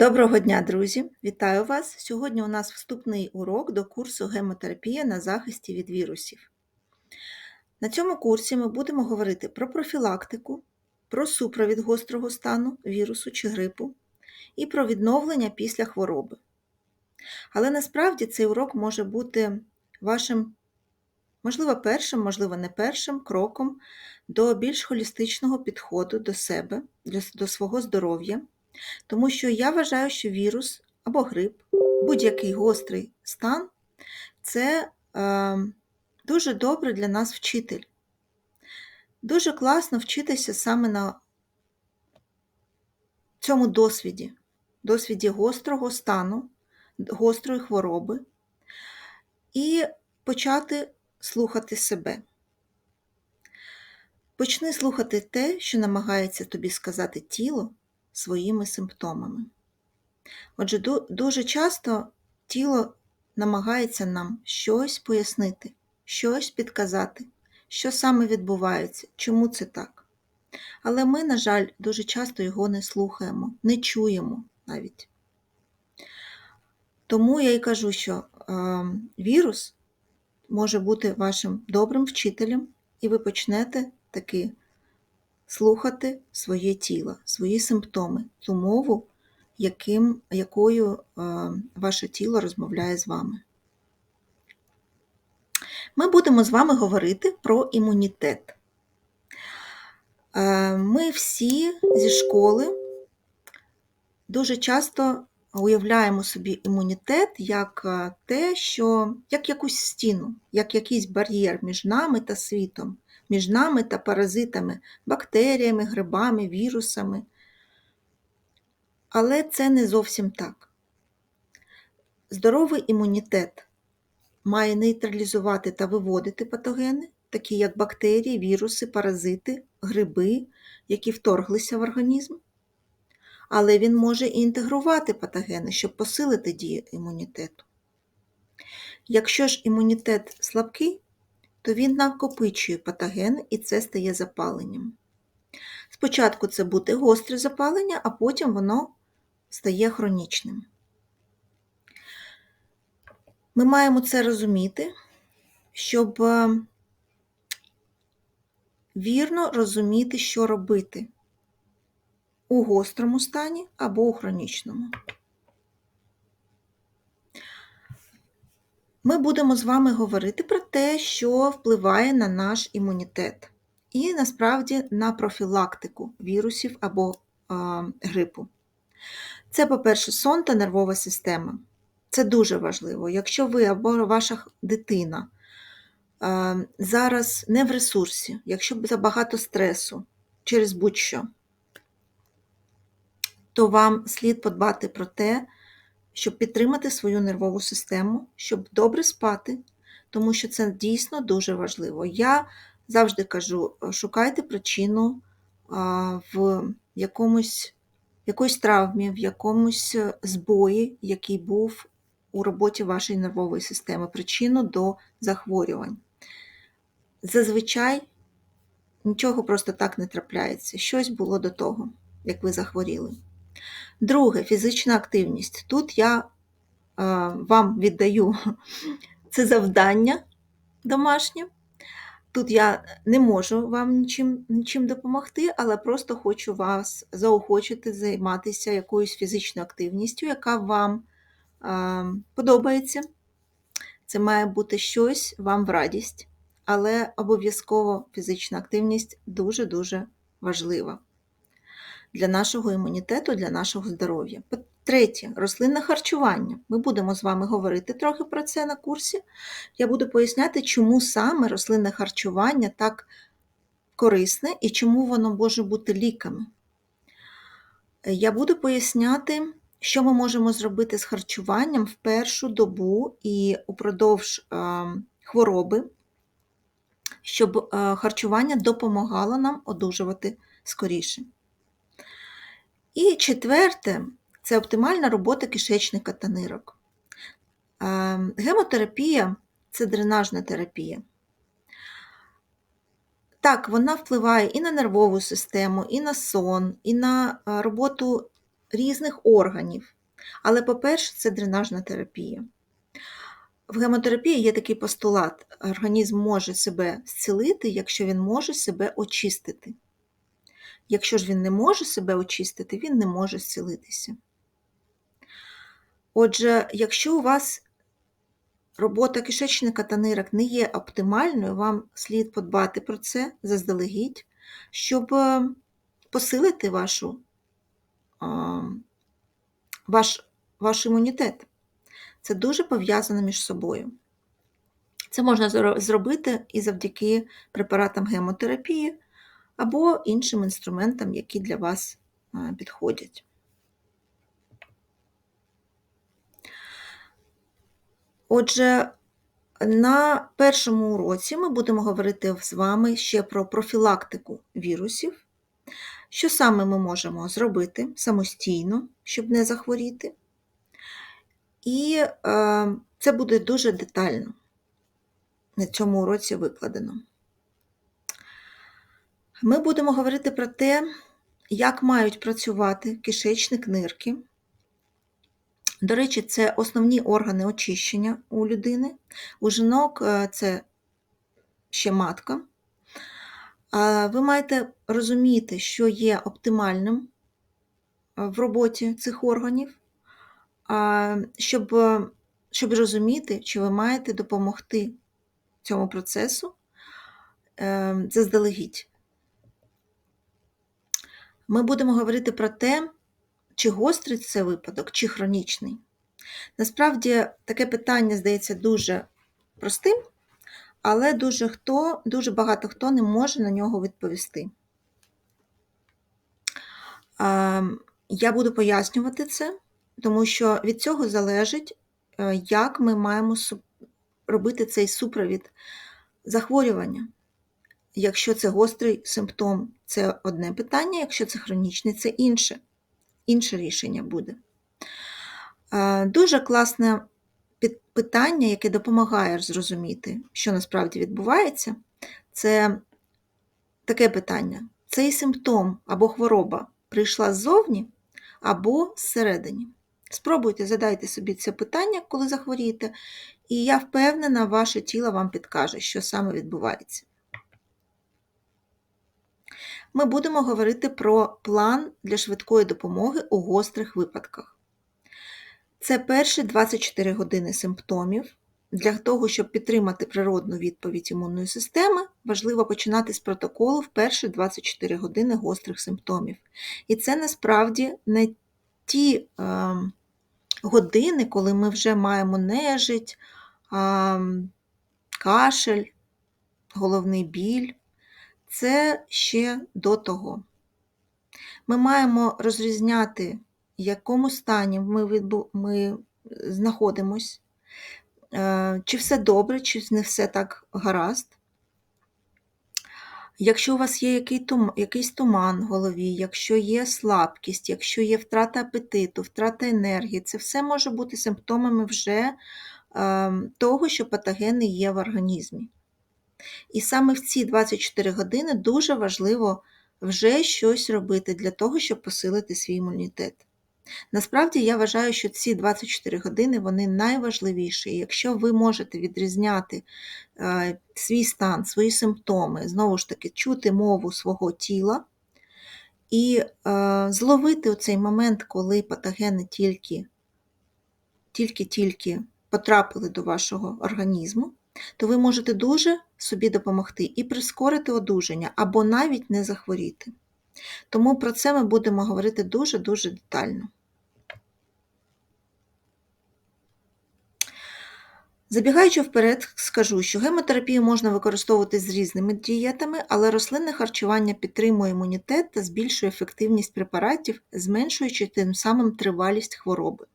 Доброго дня, друзі! Вітаю вас! Сьогодні у нас вступний урок до курсу гемотерапія на захисті від вірусів. На цьому курсі ми будемо говорити про профілактику, про супровід гострого стану, вірусу чи грипу і про відновлення після хвороби. Але насправді цей урок може бути вашим, можливо, першим, можливо, не першим кроком до більш холістичного підходу до себе, до свого здоров'я. Тому що я вважаю, що вірус або грип, будь-який гострий стан це е, дуже добре для нас вчитель. Дуже класно вчитися саме на цьому досвіді, досвіді гострого стану, гострої хвороби, і почати слухати себе. Почни слухати те, що намагається тобі сказати тіло своїми симптомами. Отже, дуже часто тіло намагається нам щось пояснити, щось підказати, що саме відбувається, чому це так. Але ми, на жаль, дуже часто його не слухаємо, не чуємо навіть. Тому я й кажу, що е, вірус може бути вашим добрим вчителем, і ви почнете таки слухати своє тіло, свої симптоми, ту мову, яким, якою е, ваше тіло розмовляє з вами. Ми будемо з вами говорити про імунітет. Е, ми всі зі школи дуже часто уявляємо собі імунітет як е, те, що як якусь стіну, як якийсь бар'єр між нами та світом між нами та паразитами, бактеріями, грибами, вірусами. Але це не зовсім так. Здоровий імунітет має нейтралізувати та виводити патогени, такі як бактерії, віруси, паразити, гриби, які вторглися в організм. Але він може і інтегрувати патогени, щоб посилити дію імунітету. Якщо ж імунітет слабкий, то він накопичує патоген і це стає запаленням. Спочатку це буде гостре запалення, а потім воно стає хронічним. Ми маємо це розуміти, щоб е, вірно розуміти, що робити у гострому стані або у хронічному. ми будемо з вами говорити про те, що впливає на наш імунітет, і насправді на профілактику вірусів або грипу. Це, по-перше, сон та нервова система. Це дуже важливо. Якщо ви або ваша дитина зараз не в ресурсі, якщо забагато стресу через будь-що, то вам слід подбати про те, щоб підтримати свою нервову систему, щоб добре спати, тому що це дійсно дуже важливо. Я завжди кажу: шукайте причину в якомусь якоїсь травмі, в якомусь збої, який був у роботі вашої нервової системи, причину до захворювань. Зазвичай нічого просто так не трапляється. Щось було до того, як ви захворіли. Друге фізична активність. Тут я е, вам віддаю це завдання домашнє. Тут я не можу вам нічим нічим допомогти, але просто хочу вас заохочити займатися якоюсь фізичною активністю, яка вам е, подобається. Це має бути щось вам в радість, але обов'язково фізична активність дуже-дуже важлива для нашого імунітету, для нашого здоров'я. Третє рослинне харчування. Ми будемо з вами говорити трохи про це на курсі. Я буду поясняти, чому саме рослинне харчування так корисне і чому воно може бути ліками. Я буду поясняти, що ми можемо зробити з харчуванням в першу добу і упродовж е, хвороби, щоб е, харчування допомагало нам одужувати скоріше. І четверте це оптимальна робота кишечника та нирок. Гемотерапія це дренажна терапія. Так, вона впливає і на нервову систему, і на сон, і на роботу різних органів. Але, по-перше, це дренажна терапія. В гемотерапії є такий постулат: організм може себе зцілити, якщо він може себе очистити. Якщо ж він не може себе очистити, він не може зцілитися. Отже, якщо у вас робота кишечника та нирок не є оптимальною, вам слід подбати про це заздалегідь, щоб е, посилити вашу, ваш, ваш імунітет. Це дуже пов'язано між собою. Це можна зробити і завдяки препаратам гемотерапії або іншим інструментам, які для вас підходять. Отже, на першому уроці ми будемо говорити з вами ще про профілактику вірусів, що саме ми можемо зробити самостійно, щоб не захворіти. І е, це буде дуже детально на цьому уроці викладено. Ми будемо говорити про те, як мають працювати кишечник нирки. До речі, це основні органи очищення у людини. У жінок е, це ще матка. Ви маєте розуміти, що є оптимальним е, в роботі цих органів, щоб, е, щоб розуміти, чи ви маєте допомогти цьому процесу заздалегідь. Ми будемо говорити про те, чи гострий це випадок, чи хронічний. Насправді таке питання здається дуже простим, але дуже, хто, дуже багато хто не може на нього відповісти. Я буду пояснювати це, тому що від цього залежить, е, як ми маємо робити цей супровід захворювання. Якщо це гострий симптом, це одне питання, якщо це хронічний, це інше. Інше рішення буде. Е, Дуже класне питання, яке допомагає зрозуміти, що насправді відбувається, це таке питання: цей симптом або хвороба прийшла ззовні або зсередині. Спробуйте задайте собі це питання, коли захворієте, і я впевнена, ваше тіло вам підкаже, що саме відбувається. Ми будемо говорити про план для швидкої допомоги у гострих випадках. Це перші 24 години симптомів. Для того, щоб підтримати природну відповідь імунної системи, важливо починати з протоколу в перші 24 години гострих симптомів. І це насправді не ті е, години, коли ми вже маємо нежить, е, кашель, головний біль. Це ще до того. Ми маємо розрізняти, в якому стані ми, відбу... ми знаходимось, е, чи все добре, чи не все так гаразд. Якщо у вас є якийсь туман в голові, якщо є слабкість, якщо є втрата апетиту, втрата енергії, це все може бути симптомами вже е, того, що патогени є в організмі. І саме в ці 24 години дуже важливо вже щось робити для того, щоб посилити свій імунітет. Насправді я вважаю, що ці 24 години вони найважливіші. Якщо ви можете відрізняти е, свій стан, свої симптоми, знову ж таки, чути мову свого тіла і е, зловити цей момент, коли патогени тільки тільки-тільки потрапили до вашого організму, то ви можете дуже собі допомогти і прискорити одужання або навіть не захворіти. Тому про це ми будемо говорити дуже-дуже детально. Забігаючи вперед, скажу, що гемотерапію можна використовувати з різними дієтами, але рослинне харчування підтримує імунітет та збільшує ефективність препаратів, зменшуючи тим самим тривалість хвороби.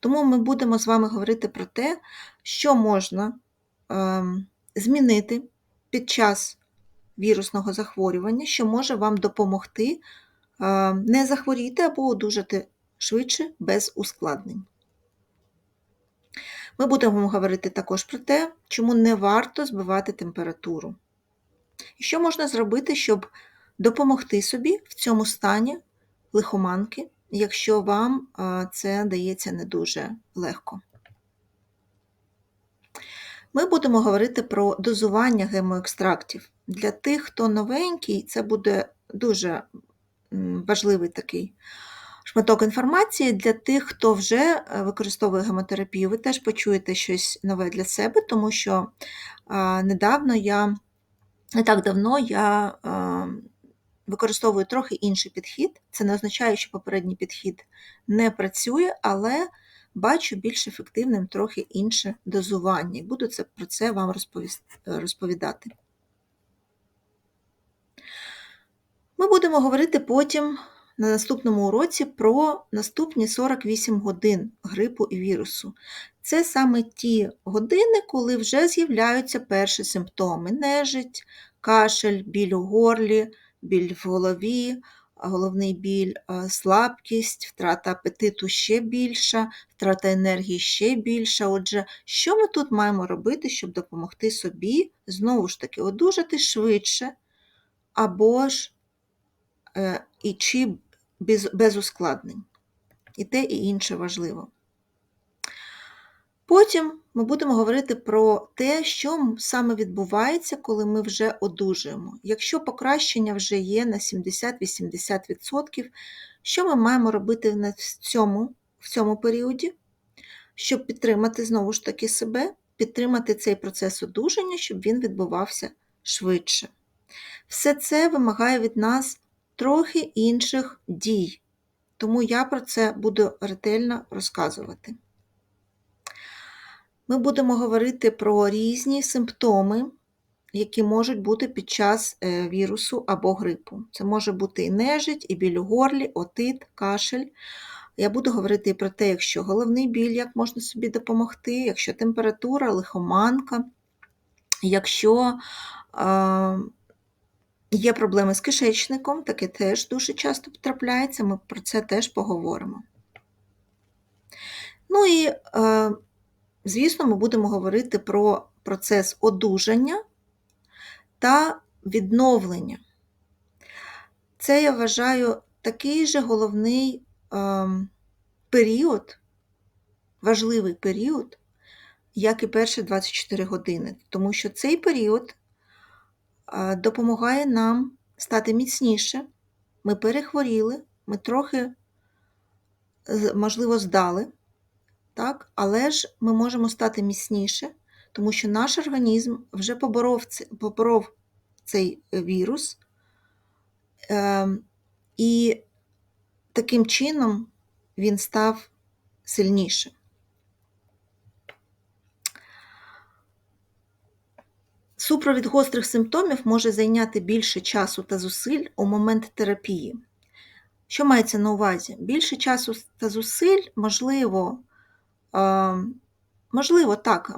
Тому ми будемо з вами говорити про те, що можна змінити під час вірусного захворювання, що може вам допомогти е, не захворіти або одужати швидше без ускладнень. Ми будемо говорити також про те, чому не варто збивати температуру. І що можна зробити, щоб допомогти собі в цьому стані лихоманки якщо вам е, це дається не дуже легко. Ми будемо говорити про дозування гемоекстрактів. Для тих, хто новенький, це буде дуже важливий такий шматок інформації. Для тих, хто вже е, використовує гемотерапію, ви теж почуєте щось нове для себе, тому що недавно я, не так давно я використовую трохи інший підхід. Це не означає, що попередній підхід не працює, але бачу більш ефективним трохи інше дозування. Буду це, про це вам розповідати. Ми будемо говорити потім на наступному уроці про наступні 48 годин грипу і вірусу. Це саме ті години, коли вже з'являються перші симптоми: нежить, кашель, біль у горлі, біль в голові, головний біль, слабкість, втрата апетиту ще більша, втрата енергії ще більша. Отже, що ми тут маємо робити, щоб допомогти собі знову ж таки одужати швидше, або ж е, і чи без, без ускладнень. І те, і інше важливо. Потім ми будемо говорити про те, що саме відбувається, коли ми вже одужуємо. Якщо покращення вже є на 70-80%, що ми маємо робити на цьому, в цьому періоді, щоб підтримати знову ж таки себе, підтримати цей процес одужання, щоб він відбувався швидше. Все це вимагає від нас трохи інших дій, тому я про це буду ретельно розказувати. Ми будемо говорити про різні симптоми, які можуть бути під час е, вірусу або грипу. Це може бути і нежить, і біль у горлі, отит, кашель. Я буду говорити і про те, якщо головний біль, як можна собі допомогти, якщо температура, лихоманка, якщо е, є проблеми з кишечником, таке теж дуже часто потрапляється, ми про це теж поговоримо. Ну і е, Звісно, ми будемо говорити про процес одужання та відновлення. Це, я вважаю, такий же головний е, період, важливий період, як і перші 24 години, тому що цей період е, допомагає нам стати міцніше. Ми перехворіли, ми трохи, можливо, здали так? але ж ми можемо стати міцніше, тому що наш організм вже поборов, поборов цей вірус, е, і таким чином він став сильніше. Супровід гострих симптомів може зайняти більше часу та зусиль у момент терапії. Що мається на увазі? Більше часу та зусиль, можливо, Можливо, так,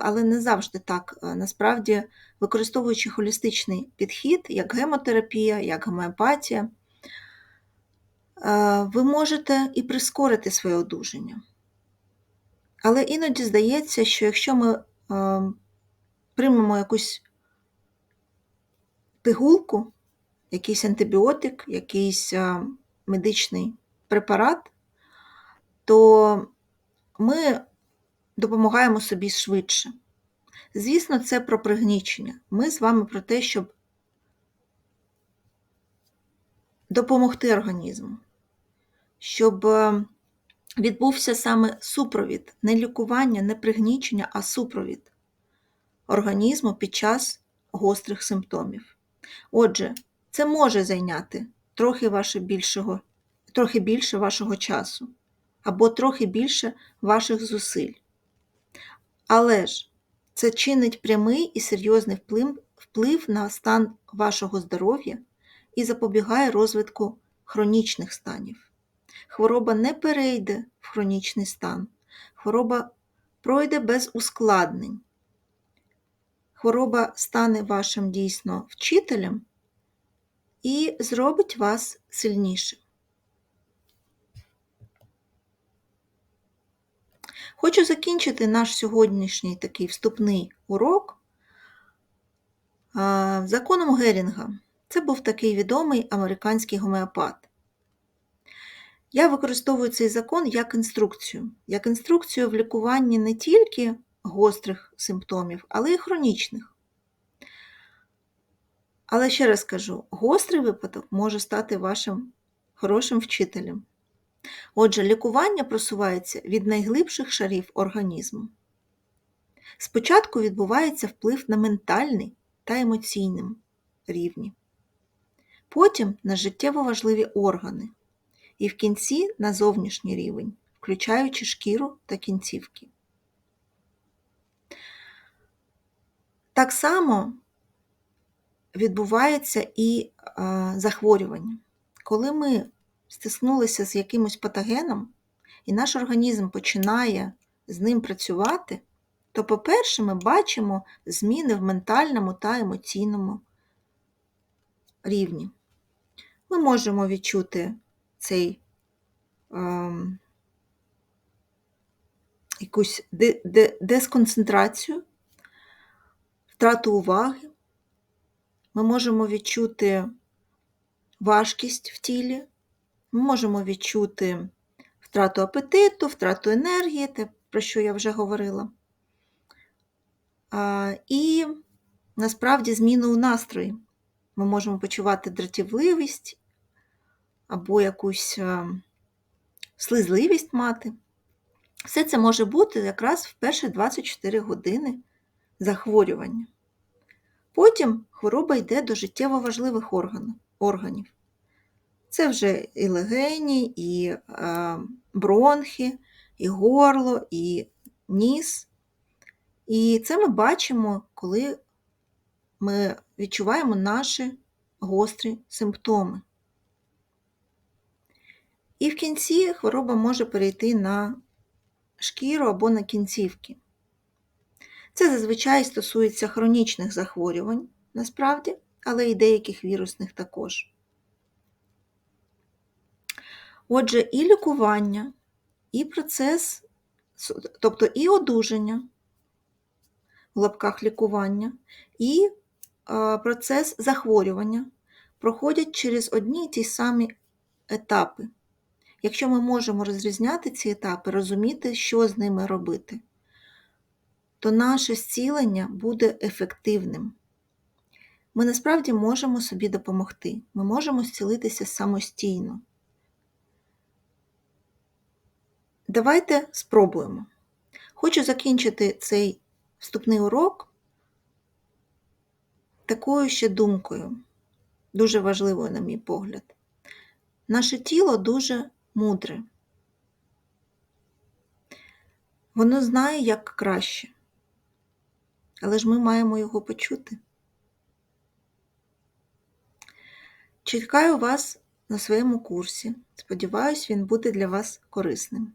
але не завжди так. Насправді, використовуючи холістичний підхід, як гемотерапія, як гомеопатія, ви можете і прискорити своє одужання. Але іноді здається, що якщо ми приймемо якусь пигулку, якийсь антибіотик, якийсь медичний препарат, то ми допомагаємо собі швидше. Звісно, це про пригнічення. Ми з вами про те, щоб допомогти організму, щоб е, відбувся саме супровід, не лікування, не пригнічення, а супровід організму під час гострих симптомів. Отже, це може зайняти трохи, ваше більшого, трохи більше вашого часу або трохи більше ваших зусиль. Але ж це чинить прямий і серйозний вплив, на стан вашого здоров'я і запобігає розвитку хронічних станів. Хвороба не перейде в хронічний стан, хвороба пройде без ускладнень. Хвороба стане вашим дійсно вчителем і зробить вас сильнішим. Хочу закінчити наш сьогоднішній такий вступний урок законом Герінга. Це був такий відомий американський гомеопат. Я використовую цей закон як інструкцію. Як інструкцію в лікуванні не тільки гострих симптомів, але й хронічних. Але ще раз кажу: гострий випадок може стати вашим хорошим вчителем. Отже, лікування просувається від найглибших шарів організму. Спочатку відбувається вплив на ментальний та емоційний рівні, потім на життєво важливі органи, і в кінці на зовнішній рівень, включаючи шкіру та кінцівки. Так само відбувається і е, захворювання. Коли ми стиснулися з якимось патогеном, і наш організм починає з ним працювати, то, по-перше, ми бачимо зміни в ментальному та емоційному рівні. Ми можемо відчути цей ем, якусь де, де, десконцентрацію, втрату уваги. Ми можемо відчути важкість в тілі, ми можемо відчути втрату апетиту, втрату енергії, те, про що я вже говорила. І насправді зміну у настрої. Ми можемо почувати дратівливість або якусь слизливість мати. Все це може бути якраз в перші 24 години захворювання. Потім хвороба йде до життєво важливих органів. Це вже і легені, і е, бронхи, і горло, і ніс. І це ми бачимо, коли ми відчуваємо наші гострі симптоми. І в кінці хвороба може перейти на шкіру або на кінцівки. Це зазвичай стосується хронічних захворювань, насправді, але і деяких вірусних також. Отже, і лікування, і процес, тобто і одужання в лапках лікування, і процес захворювання проходять через одні й ті самі етапи. Якщо ми можемо розрізняти ці етапи, розуміти, що з ними робити, то наше зцілення буде ефективним. Ми насправді можемо собі допомогти, ми можемо зцілитися самостійно. Давайте спробуємо. Хочу закінчити цей вступний урок такою ще думкою, дуже важливою, на мій погляд. Наше тіло дуже мудре. Воно знає, як краще, але ж ми маємо його почути. Чекаю вас на своєму курсі. Сподіваюсь, він буде для вас корисним.